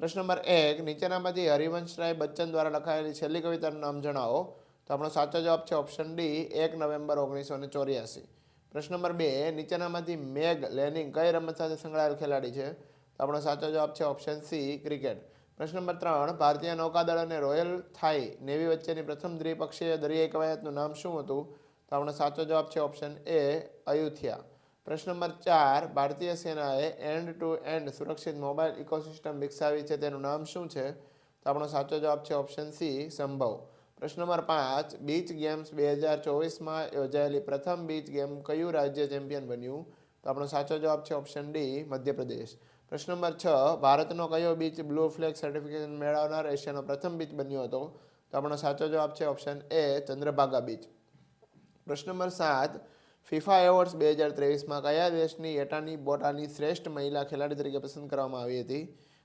પ્રશ્ન નંબર એક, નીચેનામાંથી હરિવંશરાય બચ્ચન દ્વારા લખાયેલી છેલ્લી કવિતાનું નામ જણાવો. તો આપણો સાચો જવાબ છે ઓપ્શન ડી એક નવેમ્બર ઓગણીસો ને ચોર્યાસી. પ્રશ્ન નંબર બે, નીચેનામાંથી મેગ લેનિંગ કઈ રમત સાથે સંકળાયેલ ખેલાડી છે? તો આપણો સાચો જવાબ છે ઓપ્શન સી ક્રિકેટ. પ્રશ્ન નંબર ત્રણ, ભારતીય નૌકાદળ અને રોયલ થાઈ નેવી વચ્ચેની પ્રથમ દ્વિપક્ષીય દરિયાઈ કવાયતનું નામ શું હતું? તો આપણો સાચો જવાબ છે ઓપ્શન એ અયુથિયા પ્રશ્ન નંબર ચાર, ભારતીય સેનાએ એન્ડ ટુ એન્ડ સુરક્ષિત મોબાઈલ ઇકોસિસ્ટમ વિકસાવી છે, તેનું નામ શું છે? તો આપણો સાચો જવાબ છે ઓપ્શન સી સંભવ. પ્રશ્ન નંબર પાંચ બીચ ગેમ્સ બે હજાર ચોવીસમાં યોજાયેલી પ્રથમ બીચ ગેમ કયું રાજ્ય ચેમ્પિયન બન્યું? તો આપણો સાચો જવાબ છે ઓપ્શન ડી મધ્યપ્રદેશ. પ્રશ્ન નંબર છ, ભારતનો કયો બીચ બ્લુ ફ્લેગ સર્ટિફિકેશન મેળવનાર એશિયાનો પ્રથમ બીચ બન્યો હતો? તો આપણો સાચો જવાબ છે ઓપ્શન એ ચંદ્રભાગા બીચ પ્રશ્ન નંબર સાત ફિફા એવોર્ડ્સ બે હજાર ત્રેવીસમાં કયા દેશની એટાની બોટાની શ્રેષ્ઠ મહિલા ખેલાડી તરીકે પસંદ કરવામાં આવી હતી?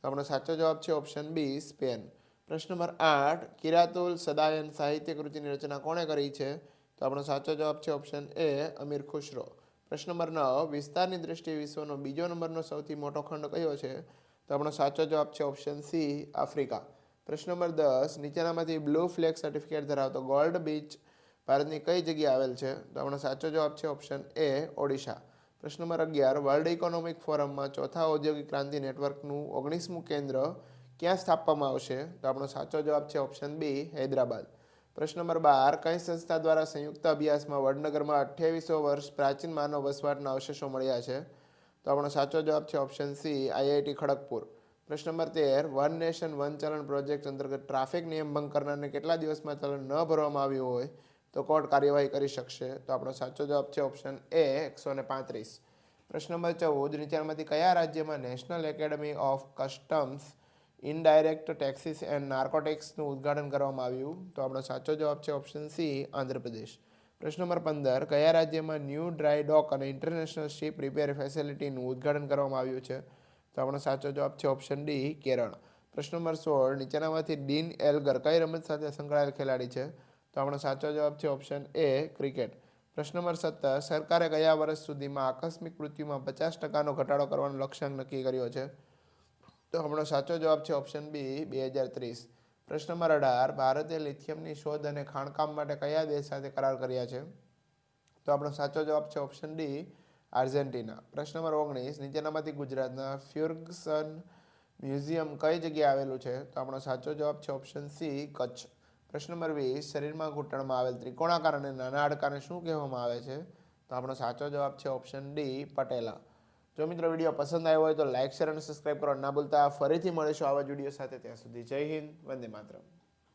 તો આપણો સાચો જવાબ છે ઓપ્શન બી, સ્પેન. પ્રશ્ન નંબર આઠ, કિરાતુલ સદાયન સાહિત્ય કૃતિની રચના કોણે કરી છે? તો આપણો સાચો જવાબ છે ઓપ્શન એ, અમીર ખુશરો. પ્રશ્ન નંબર નવ, વિસ્તારની દ્રષ્ટિએ વિશ્વનો બીજો નંબરનો સૌથી મોટો ખંડ કયો છે? તો આપણો સાચો જવાબ છે ઓપ્શન સી, આફ્રિકા. પ્રશ્ન નંબર દસ, નીચેનામાંથી બ્લુ ફ્લેગ સર્ટિફિકેટ ધરાવતો ગોલ્ડ બીચ ભારતની કઈ જગ્યાએ આવેલ છે? તો આપણો સાચો જવાબ છે ઓપ્શન એ ઓડિશા. પ્રશ્ન નંબર અગિયાર વર્લ્ડ ઇકોનોમિક ફોરમમાં ચોથા ઔદ્યોગિક ક્રાંતિ નેટવર્કનું ઓગણીસમું કેન્દ્ર ક્યાં સ્થાપવામાં આવશે? તો આપણો સાચો જવાબ છે ઓપ્શન બી હૈદરાબાદ. પ્રશ્ન નંબર બાર, કઈ સંસ્થા દ્વારા સંયુક્ત અભ્યાસમાં વડનગરમાં અઠ્યાવીસો વર્ષ પ્રાચીન માનવ વસવાટના અવશેષો મળ્યા છે? તો આપણો સાચો જવાબ છે ઓપ્શન સી આઈઆઈટી ખડગપુર. પ્રશ્ન નંબર તેર વન નેશન વન ચલણ પ્રોજેક્ટ અંતર્ગત ટ્રાફિક નિયમ ભંગ કરનારને કેટલા દિવસમાં ચલણ ન ભરવામાં આવ્યું હોય? તો કોર્ટ કાર્યવાહી કરી શકશે? તો આપણો સાચો જવાબ છે ઓપ્શન એ એકસો ને પાંત્રીસ. પ્રશ્ન નંબર ચૌદ નીચેનામાંથી કયા રાજ્યમાં national academy of customs indirect taxes and નાર્કોટિક્સનું ઉદ્ઘાટન કરવામાં આવ્યું? તો આપણો સાચો જવાબ છે ઓપ્શન સી, આંધ્રપ્રદેશ. પ્રશ્ન નંબર પંદર, કયા રાજ્યમાં ન્યૂ ડ્રાય ડોક અને ઇન્ટરનેશનલ શિપ રિપેર ફેસિલિટીનું ઉદ્ઘાટન કરવામાં આવ્યું છે? તો આપણો સાચો જવાબ છે ઓપ્શન ડી, કેરળ. પ્રશ્ન નંબર સોળ, નીચેનામાંથી ડીન એલ્ગર કઈ રમત સાથે સંકળાયેલ ખેલાડી છે? તો આપણો સાચો જવાબ છે ઓપ્શન એ ક્રિકેટ પ્રશ્ન નંબર સત્તર, સરકારે ગયા વર્ષ સુધીમાં આકસ્મિક મૃત્યુમાં પચાસ ટકાનો ઘટાડો કરવાનો લક્ષ્યાંક નક્કી કર્યો છે? તો આપણો સાચો જવાબ છે ઓપ્શન બી બે હજાર ત્રીસ. પ્રશ્ન નંબર અઢાર, ભારતે લિથિયમની શોધ અને ખાણકામ માટે કયા દેશ સાથે કરાર કર્યા છે? તો આપણો સાચો જવાબ છે ઓપ્શન ડી આર્જેન્ટિના. પ્રશ્ન નંબર ઓગણીસ, નીચેનામાંથી ગુજરાતના ફ્યુર્ગસન મ્યુઝિયમ કઈ જગ્યાએ આવેલું છે? તો આપણો સાચો જવાબ છે ઓપ્શન સી કચ્છ. પ્રશ્ન નંબર વીસ શરીરમાં ઘૂંટણમાં આવેલ ત્રિકોણાકાર અને નાના હાડકાને શું કહેવામાં આવે છે? તો આપણો સાચો જવાબ છે ઓપ્શન ડી, પટેલા. જો મિત્રો વીડિયો પસંદ આવ્યો હોય તો લાઇક શેર અને સબસ્ક્રાઈબ કરવા ના ભૂલતા. ફરીથી મળીશું આવા જ વીડિયો સાથે. ત્યાં સુધી જય હિન્દ, વંદે માતરમ.